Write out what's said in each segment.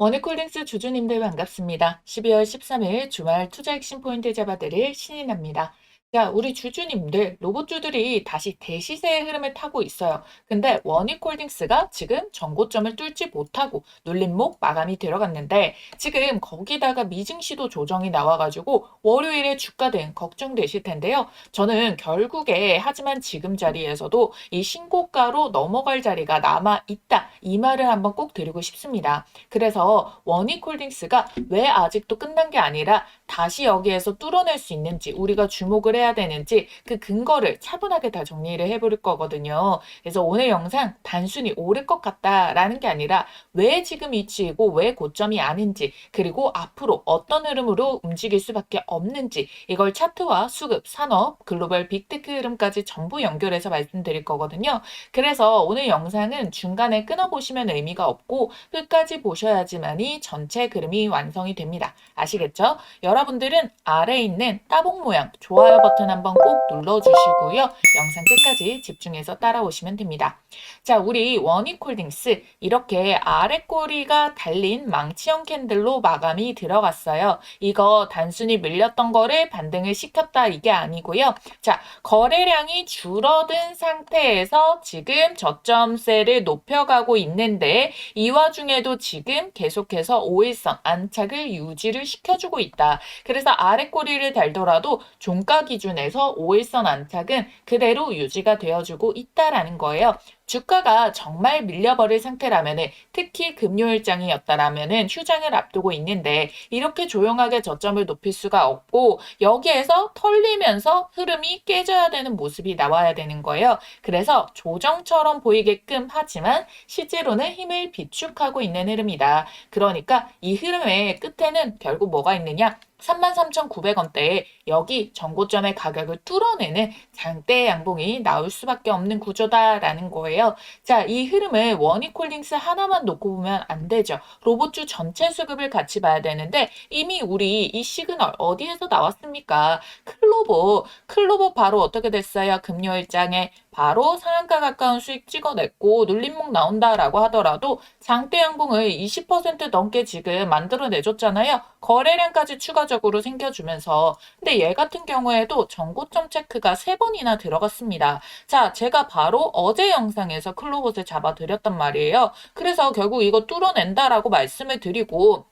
원익홀딩스 주주님들 반갑습니다. 12월 13일 주말 투자 핵심 포인트 잡아드릴 신인입니다. 자, 우리 주주님들, 로봇주들이 다시 대시세의 흐름을 타고 있어요. 근데 원익홀딩스가 지금 전고점을 뚫지 못하고 눌림목 마감이 들어갔는데 지금 거기다가 미증시도 조정이 나와가지고 월요일에 주가 등 걱정되실 텐데요. 저는 결국에 하지만 지금 자리에서도 이 신고가로 넘어갈 자리가 남아 있다. 이 말을 한번 꼭 드리고 싶습니다. 그래서 원익홀딩스가 왜 아직도 끝난 게 아니라 다시 여기에서 뚫어낼 수 있는지 우리가 주목을 해야 되는지 그 근거를 차분하게 다 정리를 해볼 거거든요. 그래서 오늘 영상 단순히 오를 것 같다라는 게 아니라 왜 지금 위치이고 왜 고점이 아닌지 그리고 앞으로 어떤 흐름으로 움직일 수밖에 없는지 이걸 차트와 수급, 산업, 글로벌 빅테크 흐름까지 전부 연결해서 말씀드릴 거거든요. 그래서 오늘 영상은 중간에 끊어보시면 의미가 없고 끝까지 보셔야지만이 전체 그림이 완성이 됩니다. 아시겠죠? 분들은 아래에 있는 따봉 모양 좋아요 버튼 한번 꼭 눌러주시고요. 영상 끝까지 집중해서 따라오시면 됩니다. 자, 우리 원익홀딩스 이렇게 아래 꼬리가 달린 망치형 캔들로 마감이 들어갔어요. 이거 단순히 밀렸던 거를 반등을 시켰다 이게 아니고요. 자, 거래량이 줄어든 상태에서 지금 저점세를 높여가고 있는데 이 와중에도 지금 계속해서 5일선 안착을 유지를 시켜주고 있다. 그래서 아래 꼬리를 달더라도 종가 기준에서 5일선 안착은 그대로 유지가 되어주고 있다라는 거예요. 주가가 정말 밀려버릴 상태라면은 특히 금요일장이었다라면은 휴장을 앞두고 있는데 이렇게 조용하게 저점을 높일 수가 없고 여기에서 털리면서 흐름이 깨져야 되는 모습이 나와야 되는 거예요. 그래서 조정처럼 보이게끔 하지만 실제로는 힘을 비축하고 있는 흐름이다. 그러니까 이 흐름의 끝에는 결국 뭐가 있느냐? 33,900원대에 여기 전고점의 가격을 뚫어내는 장대 양봉이 나올 수밖에 없는 구조다라는 거예요. 자, 이 흐름을 원익홀딩스 하나만 놓고 보면 안 되죠. 로봇주 전체 수급을 같이 봐야 되는데 이미 우리 이 시그널 어디에서 나왔습니까? 클로버, 클로버 바로 어떻게 됐어요? 금요일장에 바로 상한가 가까운 수익 찍어냈고 눌림목 나온다라고 하더라도 장대 양봉을 20% 넘게 지금 만들어내줬잖아요. 거래량까지 추가적으로 생겨주면서 근데 얘 같은 경우에도 전고점 체크가 3번이나 들어갔습니다. 자, 제가 바로 어제 영상에서 클로봇을 잡아드렸단 말이에요. 그래서 결국 이거 뚫어낸다라고 말씀을 드리고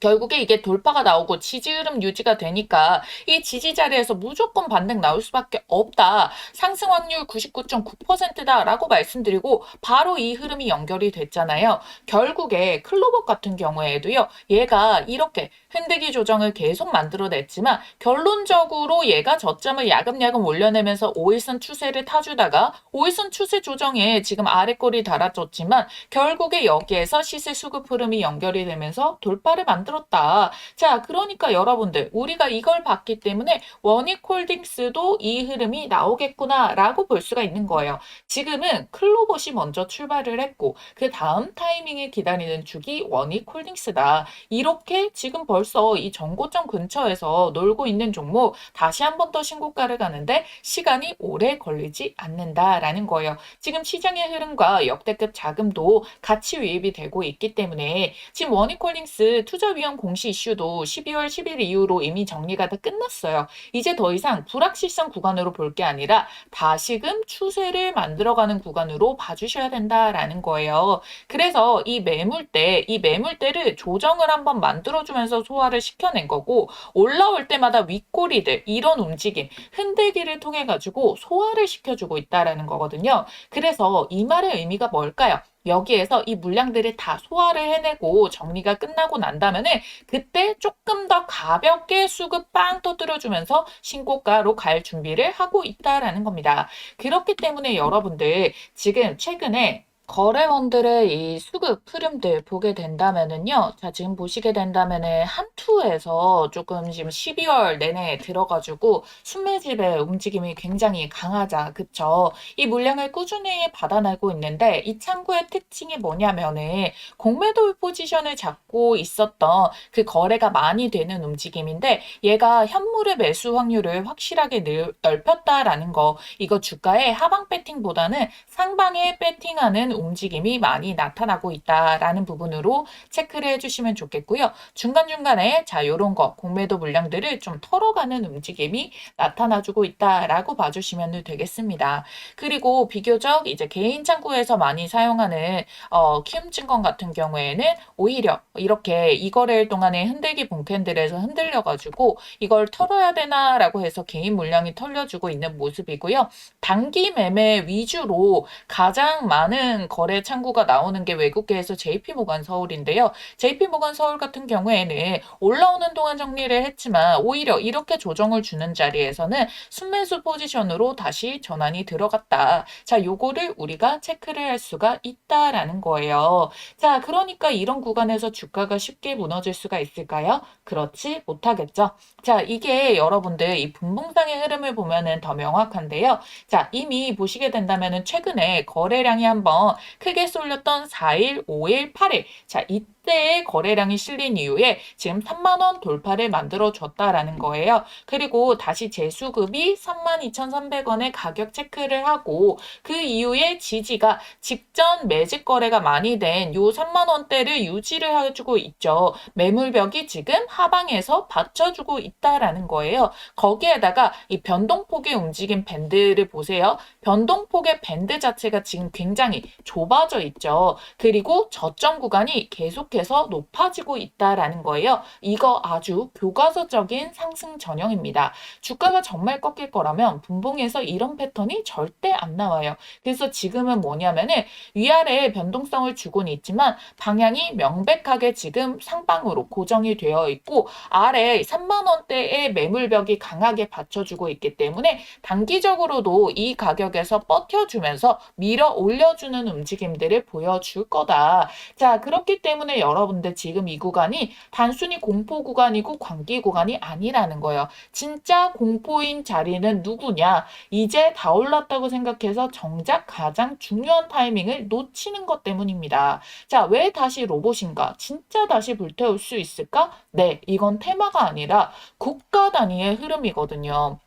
결국에 이게 돌파가 나오고 지지 흐름 유지가 되니까 이 지지 자리에서 무조건 반등 나올 수밖에 없다. 상승 확률 99.9%다라고 말씀드리고 바로 이 흐름이 연결이 됐잖아요. 결국에 클로버 같은 경우에도요. 얘가 이렇게 흔들기 조정을 계속 만들어냈지만 결론적으로 얘가 저점을 야금야금 올려내면서 5일선 추세를 타주다가 5일선 추세 조정에 지금 아래꼬리 달아줬지만 결국에 여기에서 시세 수급 흐름이 연결이 되면서 돌파를 만들 었다. 자, 그러니까 여러분들 우리가 이걸 봤기 때문에 원익홀딩스도 이 흐름이 나오겠구나라고 볼 수가 있는 거예요. 지금은 클로봇이 먼저 출발을 했고 그 다음 타이밍을 기다리는 주기 원익홀딩스다. 이렇게 지금 벌써 이 전고점 근처에서 놀고 있는 종목 다시 한 번 더 신고가를 가는데 시간이 오래 걸리지 않는다라는 거예요. 지금 시장의 흐름과 역대급 자금도 같이 유입이 되고 있기 때문에 지금 원익홀딩스 투자 위험 공시 이슈도 12월 10일 이후로 이미 정리가 다 끝났어요. 이제 더 이상 불확실성 구간으로 볼 게 아니라 다시금 추세를 만들어가는 구간으로 봐주셔야 된다라는 거예요. 그래서 이 매물대, 이 매물대를 조정을 한번 만들어주면서 소화를 시켜낸 거고 올라올 때마다 윗꼬리들 이런 움직임, 흔들기를 통해 가지고 소화를 시켜주고 있다라는 거거든요. 그래서 이 말의 의미가 뭘까요? 여기에서 이 물량들을 다 소화를 해내고 정리가 끝나고 난다면은 그때 조금 더 가볍게 수급 빵 터뜨려주면서 신고가로 갈 준비를 하고 있다라는 겁니다. 그렇기 때문에 여러분들 지금 최근에 거래원들의 이 수급 흐름들 보게 된다면은요. 자, 지금 보시게 된다면은 한투에서 조금 지금 12월 내내 들어가지고 순매집의 움직임이 굉장히 강하자. 그쵸? 이 물량을 꾸준히 받아내고 있는데 이 창구의 특징이 뭐냐면은 공매도 포지션을 잡고 있었던 그 거래가 많이 되는 움직임인데 얘가 현물의 매수 확률을 확실하게 넓혔다라는 거. 이거 주가의 하방 배팅보다는 상방에 배팅하는 움직임이 많이 나타나고 있다라는 부분으로 체크를 해주시면 좋겠고요. 중간중간에 자 요런 거 공매도 물량들을 좀 털어가는 움직임이 나타나주고 있다라고 봐주시면 되겠습니다. 그리고 비교적 이제 개인 창구에서 많이 사용하는 어, 키움증권 같은 경우에는 오히려 이렇게 이 거래일 동안에 흔들기 봉캔들에서 흔들려가지고 이걸 털어야 되나라고 해서 개인 물량이 털려주고 있는 모습이고요. 단기 매매 위주로 가장 많은 거래 창구가 나오는 게 외국계에서 JP모간 서울인데요. JP모간 서울 같은 경우에는 올라오는 동안 정리를 했지만 오히려 이렇게 조정을 주는 자리에서는 순매수 포지션으로 다시 전환이 들어갔다. 자, 요거를 우리가 체크를 할 수가 있다라는 거예요. 자, 그러니까 이런 구간에서 주가가 쉽게 무너질 수가 있을까요? 그렇지 못하겠죠. 자, 이게 여러분들 이 분봉상의 흐름을 보면은 더 명확한데요. 자, 이미 보시게 된다면은 최근에 거래량이 한번 크게 쏠렸던 4일, 5일, 8일. 자, 이때 의 거래량이 실린 이후에 지금 3만 원 돌파를 만들어 줬다라는 거예요. 그리고 다시 재수급이 32,300원의 가격 체크를 하고 그 이후에 지지가 직전 매직 거래가 많이 된 요 3만 원대를 유지를 해주고 있죠. 매물벽이 지금 하방에서 받쳐주고 있다라는 거예요. 거기에다가 이 변동폭의 움직임 밴드를 보세요. 변동폭의 밴드 자체가 지금 굉장히 좁아져 있죠. 그리고 저점 구간이 계속해서 높아지고 있다라는 거예요. 이거 아주 교과서적인 상승 전형입니다. 주가가 정말 꺾일 거라면 분봉에서 이런 패턴이 절대 안 나와요. 그래서 지금은 뭐냐면은 위아래에 변동성을 주고는 있지만 방향이 명백하게 지금 상방으로 고정이 되어 있고 아래 3만 원대의 매물벽이 강하게 받쳐주고 있기 때문에 단기적으로도 이 가격에서 버텨주면서 밀어 올려주는 움직임들을 보여줄 거다. 자 그렇기 때문에 여러분들 지금 이 구간이 단순히 공포 구간이고 광기 구간이 아니라는 거예요. 진짜 공포인 자리는 누구냐? 이제 다 올랐다고 생각해서 정작 가장 중요한 타이밍을 놓치는 것 때문입니다. 자, 왜 다시 로봇인가? 진짜 다시 불태울 수 있을까? 네, 이건 테마가 아니라 국가 단위의 흐름이거든요.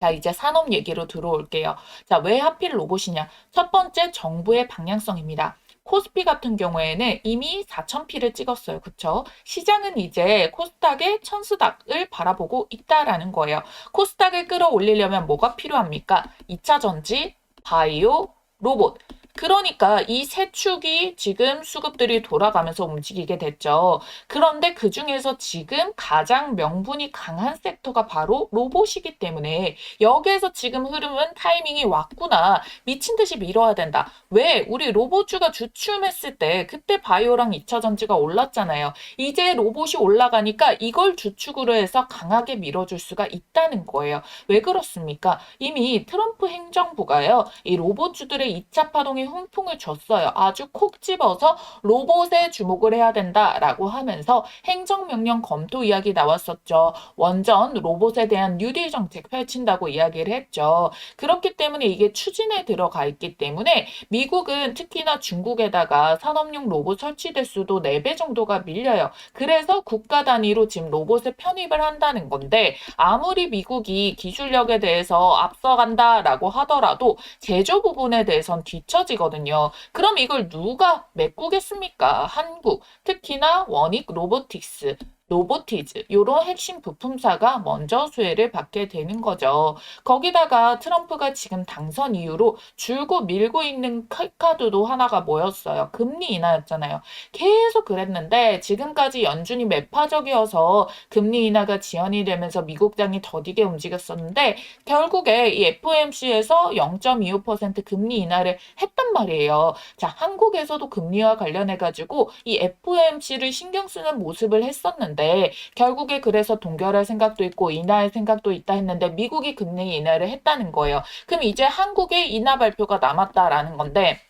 자, 이제 산업 얘기로 들어올게요. 자, 왜 하필 로봇이냐? 첫 번째, 정부의 방향성입니다. 코스피 같은 경우에는 이미 4,000피를 찍었어요. 그쵸? 시장은 이제 코스닥의 천스닥을 바라보고 있다라는 거예요. 코스닥을 끌어올리려면 뭐가 필요합니까? 2차 전지, 바이오, 로봇. 그러니까 이 세 축이 지금 수급들이 돌아가면서 움직이게 됐죠. 그런데 그 중에서 지금 가장 명분이 강한 섹터가 바로 로봇이기 때문에 여기에서 지금 흐름은 타이밍이 왔구나. 미친 듯이 밀어야 된다. 왜? 우리 로봇주가 주춤했을 때 그때 바이오랑 2차 전지가 올랐잖아요. 이제 로봇이 올라가니까 이걸 주축으로 해서 강하게 밀어줄 수가 있다는 거예요. 왜 그렇습니까? 이미 트럼프 행정부가요. 이 로봇주들의 2차 파동이 훈풍을 줬어요. 아주 콕 집어서 로봇에 주목을 해야 된다라고 하면서 행정명령 검토 이야기 나왔었죠. 원전 로봇에 대한 뉴딜 정책 펼친다고 이야기를 했죠. 그렇기 때문에 이게 추진에 들어가 있기 때문에 미국은 특히나 중국에다가 산업용 로봇 설치될 수도 4배 정도가 밀려요. 그래서 국가 단위로 지금 로봇에 편입을 한다는 건데 아무리 미국이 기술력에 대해서 앞서간다라고 하더라도 제조 부분에 대해선 뒤처 지고 거든요. 그럼 이걸 누가 메꾸겠습니까? 한국, 특히나 원익 로보틱스, 로보티즈 이런 핵심 부품사가 먼저 수혜를 받게 되는 거죠. 거기다가 트럼프가 지금 당선 이후로 줄고 밀고 있는 카드도 하나가 뭐였어요? 금리 인하였잖아요. 계속 그랬는데 지금까지 연준이 매파적이어서 금리 인하가 지연이 되면서 미국장이 더디게 움직였었는데 결국에 이 FOMC에서 0.25% 금리 인하를 했단 말이에요. 자, 한국에서도 금리와 관련해 가지고 이 FOMC를 신경 쓰는 모습을 했었는데 있는데 결국에 그래서 동결할 생각도 있고 인하할 생각도 있다 했는데 미국이 금리 인하를 했다는 거예요. 그럼 이제 한국의 인하 발표가 남았다라는 건데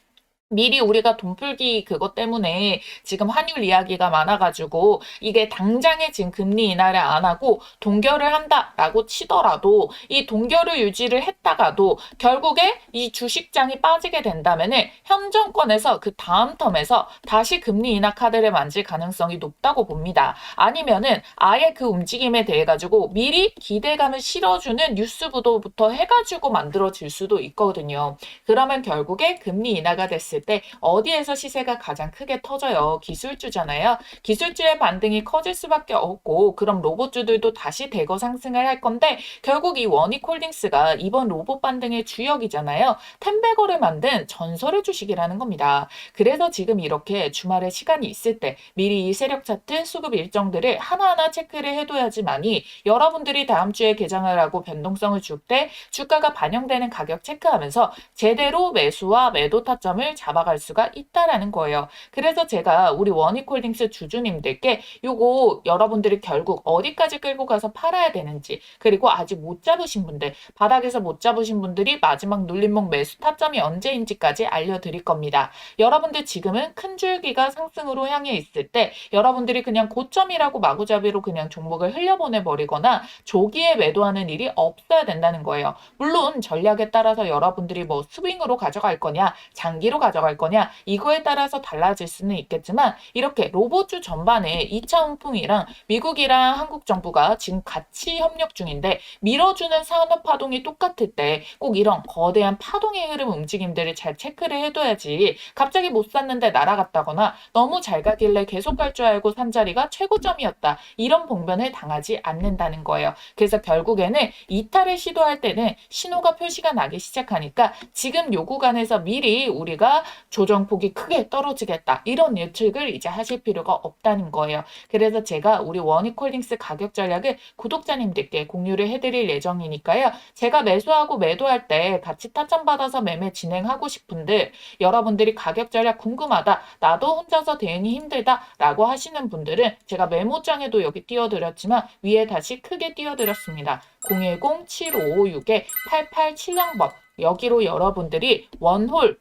미리 우리가 돈 풀기 그것 때문에 지금 환율 이야기가 많아가지고 이게 당장에 지금 금리 인하를 안 하고 동결을 한다라고 치더라도 이 동결을 유지를 했다가도 결국에 이 주식장이 빠지게 된다면은 현 정권에서 그 다음 텀에서 다시 금리 인하 카드를 만질 가능성이 높다고 봅니다. 아니면은 아예 그 움직임에 대해 가지고 미리 기대감을 실어주는 뉴스 보도부터 해가지고 만들어질 수도 있거든요. 그러면 결국에 금리 인하가 됐을 있을 때 어디에서 시세가 가장 크게 터져요? 기술주잖아요. 기술주의 반등이 커질 수밖에 없고 그럼 로봇주들도 다시 대거 상승을 할 건데 결국 이 원익홀딩스가 이번 로봇 반등의 주역이잖아요. 템베거를 만든 전설의 주식이라는 겁니다. 그래서 지금 이렇게 주말에 시간이 있을 때 미리 이 세력 차트 수급 일정들을 하나하나 체크를 해둬야지만이 여러분들이 다음 주에 개장을 하고 변동성을 줄 때 주가가 반영되는 가격 체크하면서 제대로 매수와 매도 타점을 잡 아갈 수가 있다라는 거예요. 그래서 제가 우리 원익홀딩스 주주님들께 요거 여러분들이 결국 어디까지 끌고 가서 팔아야 되는지 그리고 아직 못 잡으신 분들 바닥에서 못 잡으신 분들이 마지막 눌림목 매수 타점이 언제인지까지 알려드릴 겁니다. 여러분들 지금은 큰 줄기가 상승으로 향해 있을 때 여러분들이 그냥 고점이라고 마구잡이로 그냥 종목을 흘려보내 버리거나 조기에 매도하는 일이 없어야 된다는 거예요. 물론 전략에 따라서 여러분들이 뭐 스윙으로 가져갈 거냐 장기로 가져 갈 거냐 이거에 따라서 달라질 수는 있겠지만 이렇게 로봇주 전반에 2차 훈풍이랑 미국이랑 한국 정부가 지금 같이 협력 중인데 밀어주는 산업 파동이 똑같을 때 꼭 이런 거대한 파동의 흐름 움직임들을 잘 체크를 해둬야지 갑자기 못 샀는데 날아갔다거나 너무 잘 가길래 계속 갈 줄 알고 산 자리가 최고점이었다 이런 봉변을 당하지 않는다는 거예요. 그래서 결국에는 이탈을 시도할 때는 신호가 표시가 나기 시작하니까 지금 요 구간에서 미리 우리가 조정폭이 크게 떨어지겠다 이런 예측을 이제 하실 필요가 없다는 거예요. 그래서 제가 우리 원익홀딩스 가격 전략을 구독자님들께 공유를 해드릴 예정이니까요. 제가 매수하고 매도할 때 같이 타점 받아서 매매 진행하고 싶은데 여러분들이 가격 전략 궁금하다. 나도 혼자서 대응이 힘들다. 라고 하시는 분들은 제가 메모장에도 여기 띄워드렸지만 위에 다시 크게 띄워드렸습니다. 010-7556-8870번 여기로 여러분들이 원홀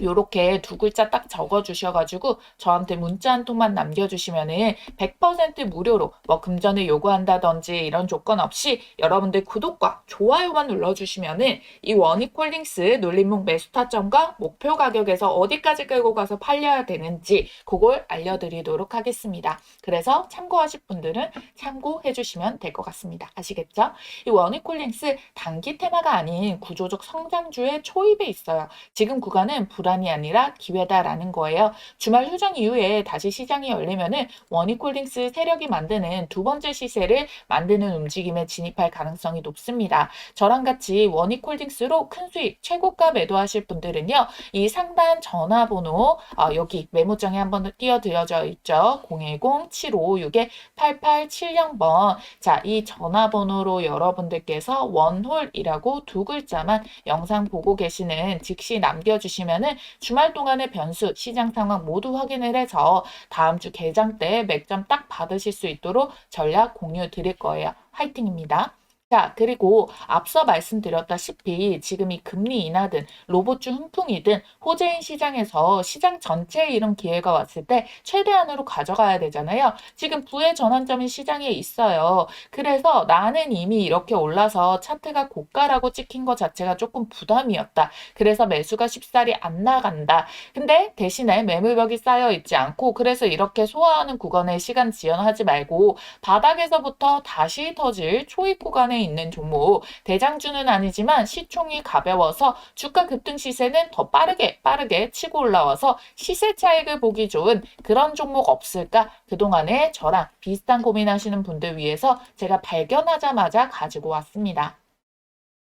요렇게 두 글자 딱 적어 주셔가지고 저한테 문자 한 통만 남겨주시면은 100% 무료로 뭐 금전을 요구한다든지 이런 조건 없이 여러분들 구독과 좋아요만 눌러주시면은 이 원익홀딩스 놀림목 매수 타점과 목표 가격에서 어디까지 끌고 가서 팔려야 되는지 그걸 알려드리도록 하겠습니다. 그래서 참고하실 분들은 참고해 주시면 될 것 같습니다. 아시겠죠? 이 원익홀딩스 단기 테마가 아닌 구조적 성장주의 초입에 있어요. 지금 구간은 불안 이 아니라 기회다라는 거예요. 주말 휴정 이후에 다시 시장이 열리면은 원익홀딩스 세력이 만드는 두 번째 시세를 만드는 움직임에 진입할 가능성이 높습니다. 저랑 같이 원익홀딩스로 큰 수익 최고가 매도하실 분들은요. 이 상단 전화번호 어, 여기 메모장에 한번 띄워드려져 있죠. 010-7556-8870번 자, 이 전화번호로 여러분들께서 원홀이라고 두 글자만 영상 보고 계시는 즉시 남겨주시면은 주말 동안의 변수, 시장 상황 모두 확인을 해서 다음 주 개장 때 맥점 딱 받으실 수 있도록 전략 공유 드릴 거예요. 화이팅입니다. 자, 그리고 앞서 말씀드렸다시피 지금 이 금리 인하든 로봇주 훈풍이든 호재인 시장에서 시장 전체에 이런 기회가 왔을 때 최대한으로 가져가야 되잖아요. 지금 부의 전환점이 시장에 있어요. 그래서 나는 이미 이렇게 올라서 차트가 고가라고 찍힌 것 자체가 조금 부담이었다. 그래서 매수가 쉽사리 안 나간다. 근데 대신에 매물벽이 쌓여 있지 않고 그래서 이렇게 소화하는 구간에 시간 지연하지 말고 바닥에서부터 다시 터질 초입 구간에 있는 종목 대장주는 아니지만 시총이 가벼워서 주가 급등 시세는 더 빠르게 빠르게 치고 올라와서 시세 차익을 보기 좋은 그런 종목 없을까? 그동안에 저랑 비슷한 고민하시는 분들 위해서 제가 발견하자마자 가지고 왔습니다.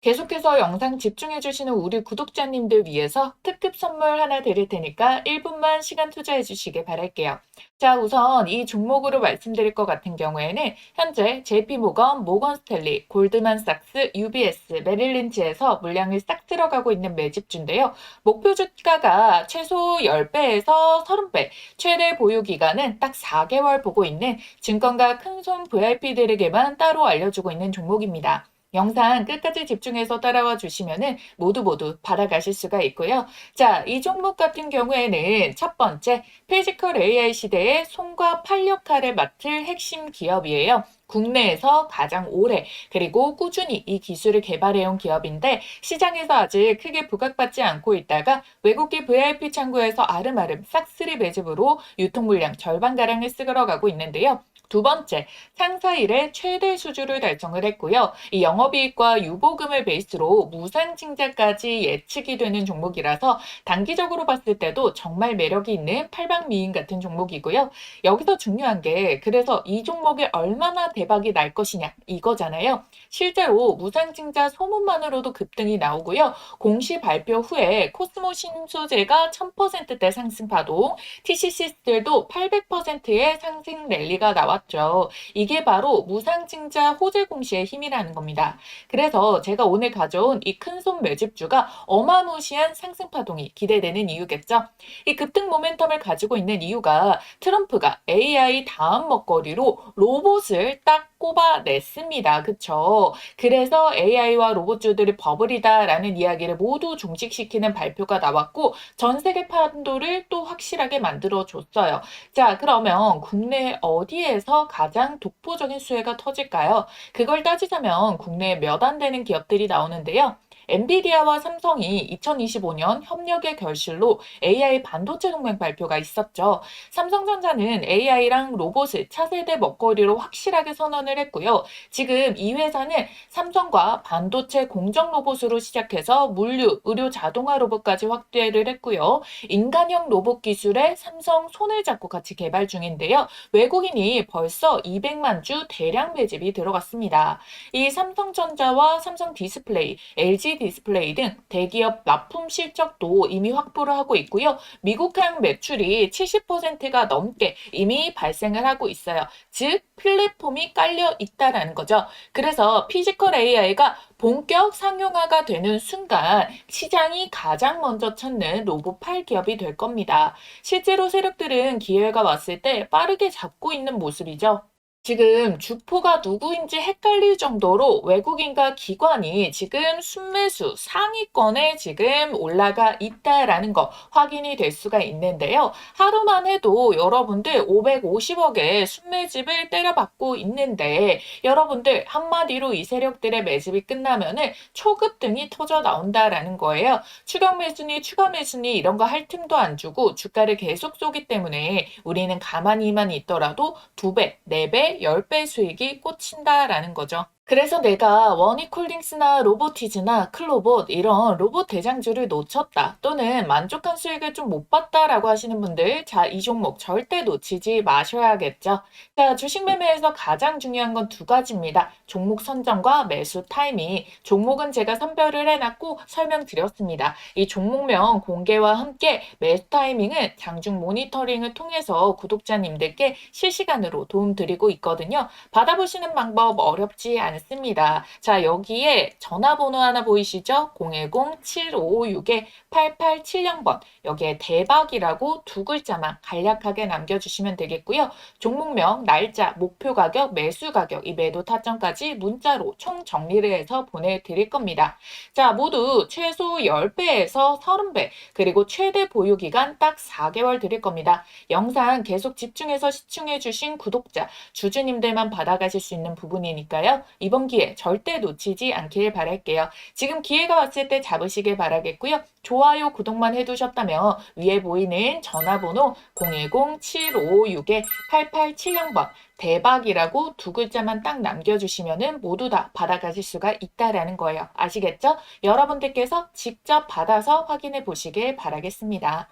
계속해서 영상 집중해주시는 우리 구독자님들 위해서 특급 선물 하나 드릴 테니까 1분만 시간 투자해 주시길 바랄게요. 자, 우선 이 종목으로 말씀드릴 것 같은 경우에는 현재 JP모건, 모건스탠리, 골드만삭스, UBS, 메릴린치에서 물량이 싹 들어가고 있는 매집주인데요. 목표 주가가 최소 10배에서 30배, 최대 보유 기간은 딱 4개월 보고 있는 증권가 큰손 VIP들에게만 따로 알려주고 있는 종목입니다. 영상 끝까지 집중해서 따라와 주시면은 모두 모두 받아가실 수가 있고요. 자, 이 종목 같은 경우에는 첫 번째 피지컬 AI 시대의 손과 팔 역할을 맡을 핵심 기업이에요. 국내에서 가장 오래 그리고 꾸준히 이 기술을 개발해온 기업인데 시장에서 아직 크게 부각받지 않고 있다가 외국계 VIP 창구에서 아름아름 싹쓸이 매집으로 유통 물량 절반가량을 쓰러가고 있는데요. 두 번째, 상사 일의 최대 수주를 달성을 했고요. 이 영업이익과 유보금을 베이스로 무상증자까지 예측이 되는 종목이라서 단기적으로 봤을 때도 정말 매력이 있는 팔방미인 같은 종목이고요. 여기서 중요한 게 그래서 이 종목이 얼마나 대박이 날 것이냐 이거잖아요. 실제로 무상증자 소문만으로도 급등이 나오고요. 공시 발표 후에 코스모 신소재가 1000%대 상승 파동, TCC들도 800%의 상승 랠리가 나왔 죠. 이게 바로 무상증자 호재 공시의 힘이라는 겁니다. 그래서 제가 오늘 가져온 이 큰손 매집주가 어마무시한 상승 파동이 기대되는 이유겠죠. 이 급등 모멘텀을 가지고 있는 이유가 트럼프가 AI 다음 먹거리로 로봇을 딱 꼽아냈습니다. 그쵸? 그래서 AI와 로봇주들이 버블이다라는 이야기를 모두 종식시키는 발표가 나왔고 전 세계 판도를 또 확실하게 만들어 줬어요. 자, 그러면 국내 어디에서 가장 독보적인 수혜가 터질까요? 그걸 따지자면 국내에 몇 안 되는 기업들이 나오는데요. 엔비디아와 삼성이 2025년 협력의 결실로 AI 반도체 동맹 발표가 있었죠. 삼성전자는 AI랑 로봇을 차세대 먹거리로 확실하게 선언을 했고요. 지금 이 회사는 삼성과 반도체 공정 로봇으로 시작해서 물류, 의료 자동화 로봇까지 확대를 했고요. 인간형 로봇 기술에 삼성 손을 잡고 같이 개발 중인데요. 외국인이 벌써 200만 주 대량 매집이 들어갔습니다. 이 삼성전자와 삼성 디스플레이, LG 디스플레이 등 대기업 납품 실적도 이미 확보를 하고 있고요. 미국행 매출이 70%가 넘게 이미 발생을 하고 있어요. 즉 플랫폼이 깔려 있다라는 거죠. 그래서 피지컬 AI가 본격 상용화가 되는 순간 시장이 가장 먼저 찾는 로봇 8 기업이 될 겁니다. 실제로 세력들은 기회가 왔을 때 빠르게 잡고 있는 모습이죠. 지금 주포가 누구인지 헷갈릴 정도로 외국인과 기관이 지금 순매수 상위권에 지금 올라가 있다라는 거 확인이 될 수가 있는데요. 하루만 해도 여러분들 550억의 순매집을 때려받고 있는데 여러분들 한마디로 이 세력들의 매집이 끝나면은 초급 등이 터져 나온다라는 거예요. 추격 매수니 추가 매수니 이런 거 할 틈도 안 주고 주가를 계속 쏘기 때문에 우리는 가만히만 있더라도 두 배, 네 배, 10배 수익이 꽂힌다라는 거죠. 그래서 내가 원익홀딩스나 로보티즈나 클로봇 이런 로봇 대장주를 놓쳤다 또는 만족한 수익을 좀 못 봤다라고 하시는 분들 자 이 종목 절대 놓치지 마셔야겠죠. 자 주식 매매에서 가장 중요한 건 두 가지입니다. 종목 선정과 매수 타이밍. 종목은 제가 선별을 해놨고 설명드렸습니다. 이 종목명 공개와 함께 매수 타이밍은 장중 모니터링을 통해서 구독자님들께 실시간으로 도움드리고 있거든요. 받아보시는 방법 어렵지 않습니다. 않습니다. 자, 여기에 전화번호 하나 보이시죠? 010-7556-8870번. 여기에 대박이라고 두 글자만 간략하게 남겨주시면 되겠고요. 종목명, 날짜, 목표 가격, 매수 가격, 이 매도 타점까지 문자로 총 정리를 해서 보내드릴 겁니다. 자, 모두 최소 10배에서 30배, 그리고 최대 보유 기간 딱 4개월 드릴 겁니다. 영상 계속 집중해서 시청해주신 구독자, 주주님들만 받아가실 수 있는 부분이니까요. 이번 기회 절대 놓치지 않길 바랄게요. 지금 기회가 왔을 때 잡으시길 바라겠고요. 좋아요, 구독만 해두셨다면 위에 보이는 전화번호 010-7556-8870번 대박이라고 두 글자만 딱 남겨주시면 모두 다 받아가실 수가 있다라는 거예요. 아시겠죠? 여러분들께서 직접 받아서 확인해 보시길 바라겠습니다.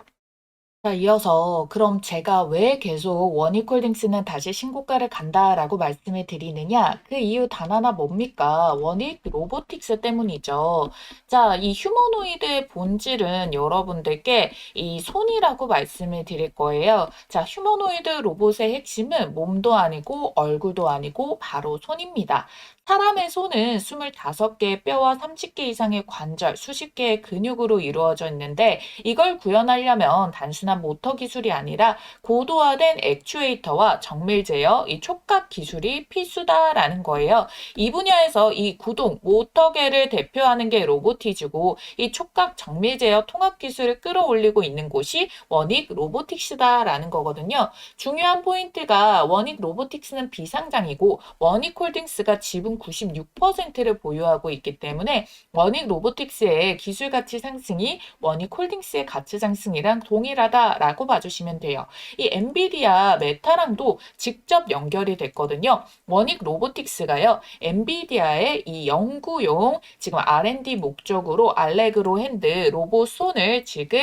자, 이어서 그럼 제가 왜 계속 원익홀딩스는 다시 신고가를 간다라고 말씀을 드리느냐? 그 이유 단 하나 뭡니까? 원익 로보틱스 때문이죠. 자, 이 휴머노이드의 본질은 여러분들께 이 손이라고 말씀을 드릴 거예요. 자, 휴머노이드 로봇의 핵심은 몸도 아니고 얼굴도 아니고 바로 손입니다. 사람의 손은 25개의 뼈와 30개 이상의 관절, 수십 개의 근육으로 이루어져 있는데 이걸 구현하려면 단순한 모터 기술이 아니라 고도화된 액추에이터와 정밀 제어, 이 촉각 기술이 필수다라는 거예요. 이 분야에서 이 구동, 모터계를 대표하는 게 로보티즈고 이 촉각 정밀 제어 통합 기술을 끌어올리고 있는 곳이 원익 로보틱스다라는 거거든요. 중요한 포인트가 원익 로보틱스는 비상장이고 원익 홀딩스가 지분 총 96%를 보유하고 있기 때문에 원익 로보틱스의 기술 가치 상승이 원익 홀딩스의 가치 상승이랑 동일하다 라고 봐주시면 돼요. 이 엔비디아 메타랑도 직접 연결이 됐거든요. 원익 로보틱스가요. 엔비디아의 이 연구용 지금 R&D 목적으로 알레그로 핸드 로봇 손을 지금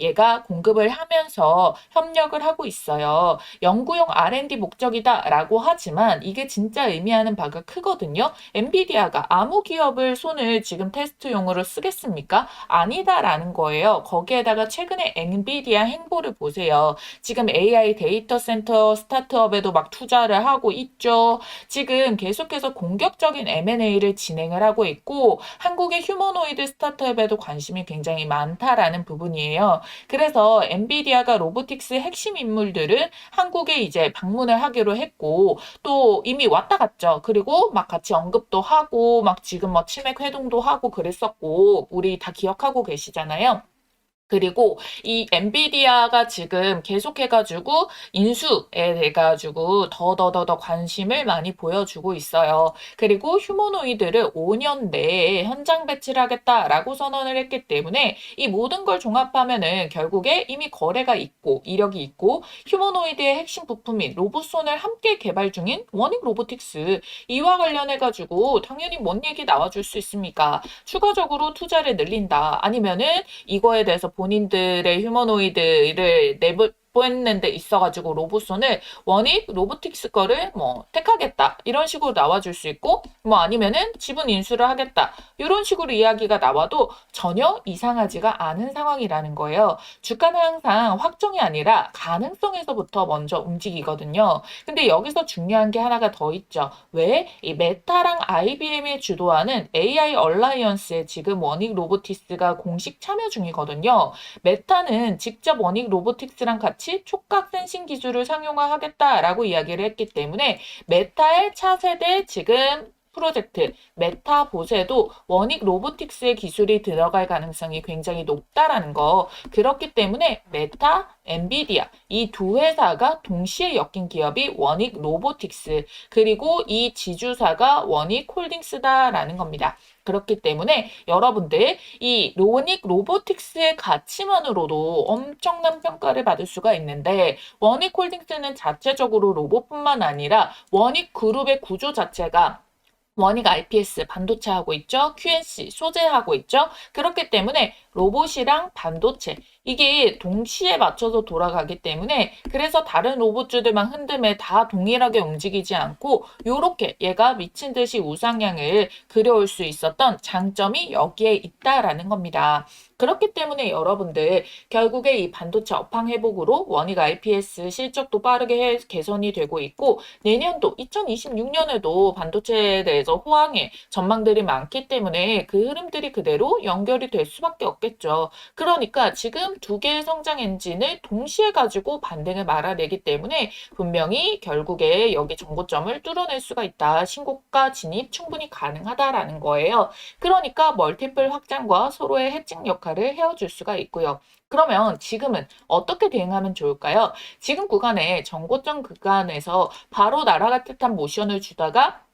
얘가 공급을 하면서 협력을 하고 있어요. 연구용 R&D 목적이다라고 하지만 이게 진짜 의미하는 바가 크거든요. 엔비디아가 아무 기업을 손을 지금 테스트용으로 쓰겠습니까? 아니다라는 거예요. 거기에다가 최근에 엔비디아 행 보를 보세요. 지금 AI 데이터 센터 스타트업에도 막 투자를 하고 있죠. 지금 계속해서 공격적인 M&A를 진행을 하고 있고 한국의 휴머노이드 스타트업에도 관심이 굉장히 많다라는 부분이에요. 그래서 엔비디아가 로보틱스 핵심 인물들은 한국에 이제 방문을 하기로 했고 또 이미 왔다 갔죠. 그리고 막 같이 언급도 하고 막 지금 뭐 치맥 회동도 하고 그랬었고 우리 다 기억하고 계시잖아요. 그리고 이 엔비디아가 지금 계속해가지고 인수에 돼가지고 더 더 더 더 관심을 많이 보여주고 있어요. 그리고 휴머노이드를 5년 내에 현장 배치를 하겠다라고 선언을 했기 때문에 이 모든 걸 종합하면은 결국에 이미 거래가 있고 이력이 있고 휴머노이드의 핵심 부품인 로봇손을 함께 개발 중인 원익 로보틱스 이와 관련해가지고 당연히 뭔 얘기 나와줄 수 있습니까? 추가적으로 투자를 늘린다 아니면은 이거에 대해서 본인들의 휴머노이드를 내부 뽀했는데 있어가지고 로봇손을 원익 로보틱스 거를 뭐 택하겠다 이런 식으로 나와줄 수 있고 뭐 아니면은 지분 인수를 하겠다 이런 식으로 이야기가 나와도 전혀 이상하지가 않은 상황이라는 거예요. 주가는 항상 확정이 아니라 가능성에서부터 먼저 움직이거든요. 근데 여기서 중요한 게 하나가 더 있죠. 왜? 이 메타랑 IBM이 주도하는 AI 얼라이언스에 지금 원익 로보틱스가 공식 참여 중이거든요. 메타는 직접 원익 로보틱스랑 같이 같이 촉각 센싱 기술을 상용화하겠다라고 이야기를 했기 때문에 메타의 차세대 지금 프로젝트 메타봇에도 원익 로보틱스의 기술이 들어갈 가능성이 굉장히 높다라는 거. 그렇기 때문에 메타, 엔비디아 이 두 회사가 동시에 엮인 기업이 원익 로보틱스 그리고 이 지주사가 원익 홀딩스다라는 겁니다. 그렇기 때문에 여러분들 이 로닉 로보틱스의 가치만으로도 엄청난 평가를 받을 수가 있는데 원익 홀딩스는 자체적으로 로봇뿐만 아니라 원익 그룹의 구조 자체가 원익 IPS 반도체 하고 있죠. QNC 소재 하고 있죠. 그렇기 때문에 로봇이랑 반도체 이게 동시에 맞춰서 돌아가기 때문에 그래서 다른 로봇주들만 흔들면 다 동일하게 움직이지 않고 요렇게 얘가 미친 듯이 우상향을 그려올 수 있었던 장점이 여기에 있다라는 겁니다. 그렇기 때문에 여러분들 결국에 이 반도체 업황 회복으로 원익 IPS 실적도 빠르게 개선이 되고 있고 내년도 2026년에도 반도체에 대해서 호황의 전망들이 많기 때문에 그 흐름들이 그대로 연결이 될 수밖에 없겠죠. 그러니까 지금 두 개의 성장 엔진을 동시에 가지고 반등을 말아내기 때문에 분명히 결국에 여기 정고점을 뚫어낼 수가 있다. 신고가 진입 충분히 가능하다라는 거예요. 그러니까 멀티플 확장과 서로의 해칭 역할 을 해워줄 수가 있고요. 그러면 지금은 어떻게 대응하면 좋을까요? 지금 구간에 정고점 구간에서 바로 날아갈 듯한 모션을 주다가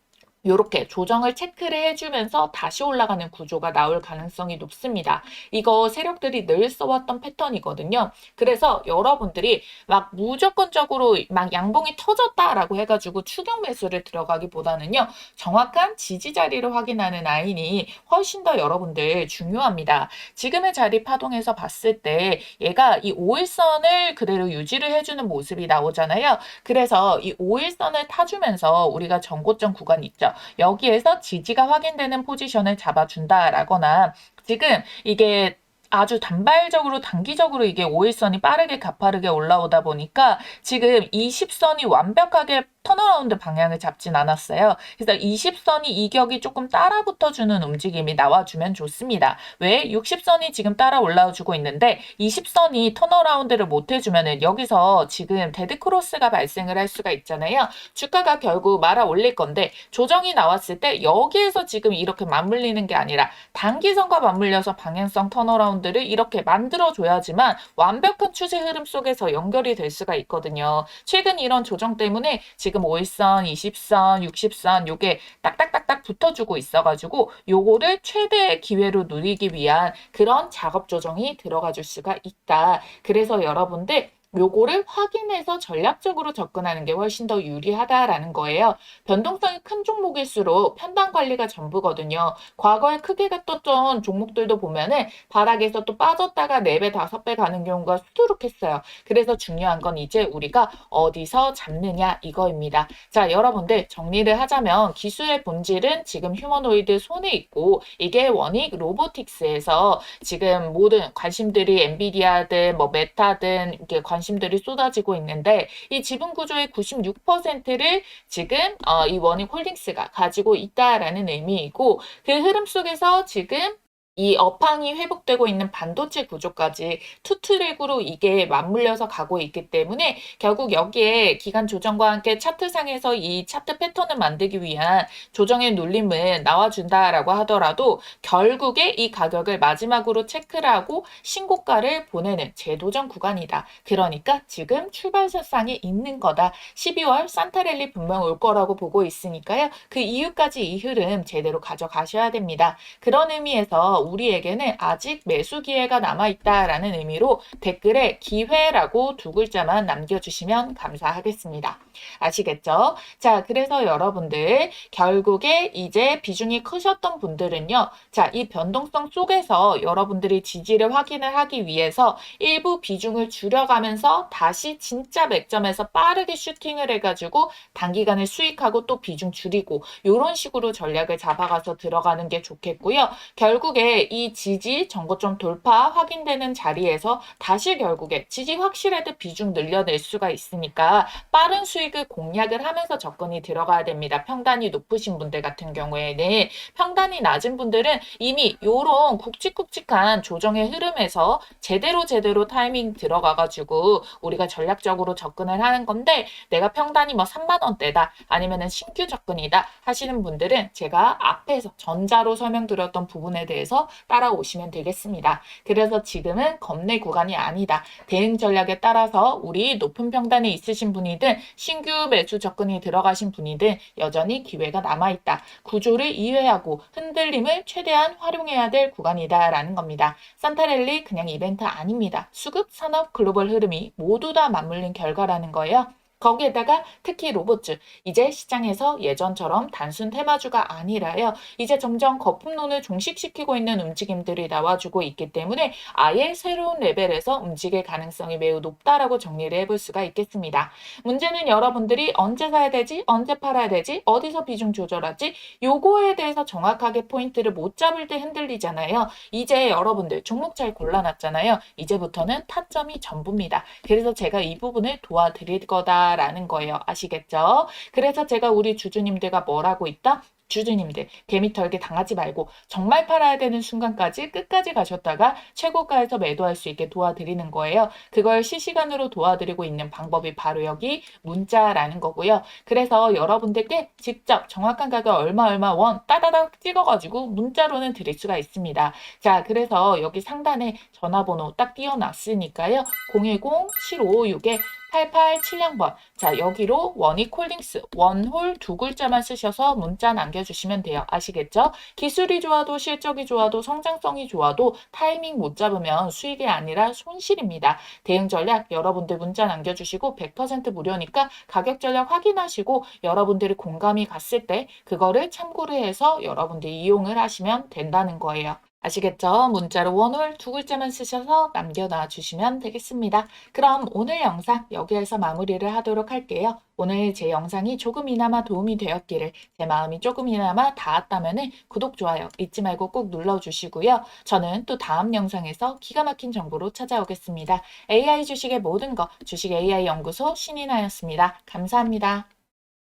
이렇게 조정을 체크를 해주면서 다시 올라가는 구조가 나올 가능성이 높습니다. 이거 세력들이 늘 써왔던 패턴이거든요. 그래서 여러분들이 막 무조건적으로 막 양봉이 터졌다라고 해가지고 추격 매수를 들어가기보다는요. 정확한 지지 자리를 확인하는 라인이 훨씬 더 여러분들 중요합니다. 지금의 자리 파동에서 봤을 때 얘가 이 5일선을 그대로 유지를 해주는 모습이 나오잖아요. 그래서 이 5일선을 타주면서 우리가 전고점 구간 있죠. 여기에서 지지가 확인되는 포지션을 잡아준다라거나 지금 이게 아주 단발적으로 단기적으로 이게 5일선이 빠르게 가파르게 올라오다 보니까 지금 20선이 완벽하게 턴어라운드 방향을 잡진 않았어요. 그래서 20선이 이격이 조금 따라 붙어주는 움직임이 나와주면 좋습니다. 왜? 60선이 지금 따라 올라와주고 있는데 20선이 턴어라운드를 못 해주면은 여기서 지금 데드크로스가 발생을 할 수가 있잖아요. 주가가 결국 말아 올릴 건데 조정이 나왔을 때 여기에서 지금 이렇게 맞물리는 게 아니라 단기선과 맞물려서 방향성 턴어라운드를 이렇게 만들어줘야지만 완벽한 추세 흐름 속에서 연결이 될 수가 있거든요. 최근 이런 조정 때문에 지금 지금 5일선, 20선, 60선 요게 딱딱딱딱 붙어주고 있어가지고 요거를 최대의 기회로 누리기 위한 그런 작업 조정이 들어가 줄 수가 있다. 그래서 여러분들 요거를 확인해서 전략적으로 접근하는 게 훨씬 더 유리하다라는 거예요. 변동성이 큰 종목일수록 편당 관리가 전부거든요. 과거에 크게 갔던 종목들도 보면은 바닥에서 또 빠졌다가 4배, 5배 가는 경우가 수두룩했어요. 그래서 중요한 건 이제 우리가 어디서 잡느냐 이거입니다. 자, 여러분들 정리를 하자면 기술의 본질은 지금 휴머노이드 손에 있고 이게 원익 로보틱스에서 지금 모든 관심들이 엔비디아든 뭐 메타든 이렇게 관심 들이 쏟아지고 있는데 이 지분 구조의 96%를 지금 어, 이 원익 홀딩스가 가지고 있다라는 의미이고 그 흐름 속에서 지금 이 업황이 회복되고 있는 반도체 구조까지 투트랙으로 이게 맞물려서 가고 있기 때문에 결국 여기에 기간 조정과 함께 차트상에서 이 차트 패턴을 만들기 위한 조정의 눌림은 나와준다라고 하더라도 결국에 이 가격을 마지막으로 체크를 하고 신고가를 보내는 재도전 구간이다. 그러니까 지금 출발선상에 있는 거다. 12월 산타랠리 분명 올 거라고 보고 있으니까요. 그 이후까지 이 흐름 제대로 가져가셔야 됩니다. 그런 의미에서 우리에게는 아직 매수 기회가 남아있다라는 의미로 댓글에 기회라고 두 글자만 남겨주시면 감사하겠습니다. 아시겠죠? 자, 그래서 여러분들 결국에 이제 비중이 크셨던 분들은요. 자, 이 변동성 속에서 여러분들이 지지를 확인을 하기 위해서 일부 비중을 줄여가면서 다시 진짜 맥점에서 빠르게 슈팅을 해가지고 단기간에 수익하고 또 비중 줄이고 이런 식으로 전략을 잡아가서 들어가는 게 좋겠고요. 결국에 이 지지 정거점 돌파 확인되는 자리에서 다시 결국에 지지 확실해도 비중 늘려낼 수가 있으니까 빠른 수익을 공략을 하면서 접근이 들어가야 됩니다. 평단이 높으신 분들 같은 경우에는 평단이 낮은 분들은 이미 요런 굵직굵직한 조정의 흐름에서 제대로 제대로 타이밍 들어가가지고 우리가 전략적으로 접근을 하는 건데 내가 평단이 뭐 3만 원대다 아니면은 신규 접근이다 하시는 분들은 제가 앞에서 전자로 설명드렸던 부분에 대해서 따라오시면 되겠습니다. 그래서 지금은 겁내 구간이 아니다. 대응 전략에 따라서 우리 높은 평단에 있으신 분이든 신규 매수 접근이 들어가신 분이든 여전히 기회가 남아있다. 구조를 이해하고 흔들림을 최대한 활용해야 될 구간이다라는 겁니다. 산타랠리 그냥 이벤트 아닙니다. 수급 산업 글로벌 흐름이 모두 다 맞물린 결과라는 거예요. 거기에다가 특히 로봇주 이제 시장에서 예전처럼 단순 테마주가 아니라요. 이제 점점 거품론을 종식시키고 있는 움직임들이 나와주고 있기 때문에 아예 새로운 레벨에서 움직일 가능성이 매우 높다라고 정리를 해볼 수가 있겠습니다. 문제는 여러분들이 언제 사야 되지? 언제 팔아야 되지? 어디서 비중 조절하지? 요거에 대해서 정확하게 포인트를 못 잡을 때 흔들리잖아요. 이제 여러분들 종목 잘 골라놨잖아요. 이제부터는 타점이 전부입니다. 그래서 제가 이 부분을 도와드릴 거다 라는 거예요. 아시겠죠? 그래서 제가 우리 주주님들과 뭘 하고 있다? 주주님들 개미 털게 당하지 말고 정말 팔아야 되는 순간까지 끝까지 가셨다가 최고가에서 매도할 수 있게 도와드리는 거예요. 그걸 실시간으로 도와드리고 있는 방법이 바로 여기 문자라는 거고요. 그래서 여러분들께 직접 정확한 가격 얼마 얼마 원 따다닥 찍어가지고 문자로는 드릴 수가 있습니다. 자 그래서 여기 상단에 전화번호 딱 띄워놨으니까요. 010-7556에 8870번. 자, 여기로 원익홀딩스, 원홀 두 글자만 쓰셔서 문자 남겨주시면 돼요. 아시겠죠? 기술이 좋아도 실적이 좋아도 성장성이 좋아도 타이밍 못 잡으면 수익이 아니라 손실입니다. 대응 전략 여러분들 문자 남겨주시고 100% 무료니까 가격 전략 확인하시고 여러분들이 공감이 갔을 때 그거를 참고를 해서 여러분들이 이용을 하시면 된다는 거예요. 아시겠죠? 문자로 원홀 두 글자만 쓰셔서 남겨놔 주시면 되겠습니다. 그럼 오늘 영상 여기에서 마무리를 하도록 할게요. 오늘 제 영상이 조금이나마 도움이 되었기를 제 마음이 조금이나마 닿았다면 구독, 좋아요 잊지 말고 꼭 눌러주시고요. 저는 또 다음 영상에서 기가 막힌 정보로 찾아오겠습니다. AI 주식의 모든 것 주식 AI 연구소 신인하였습니다. 감사합니다.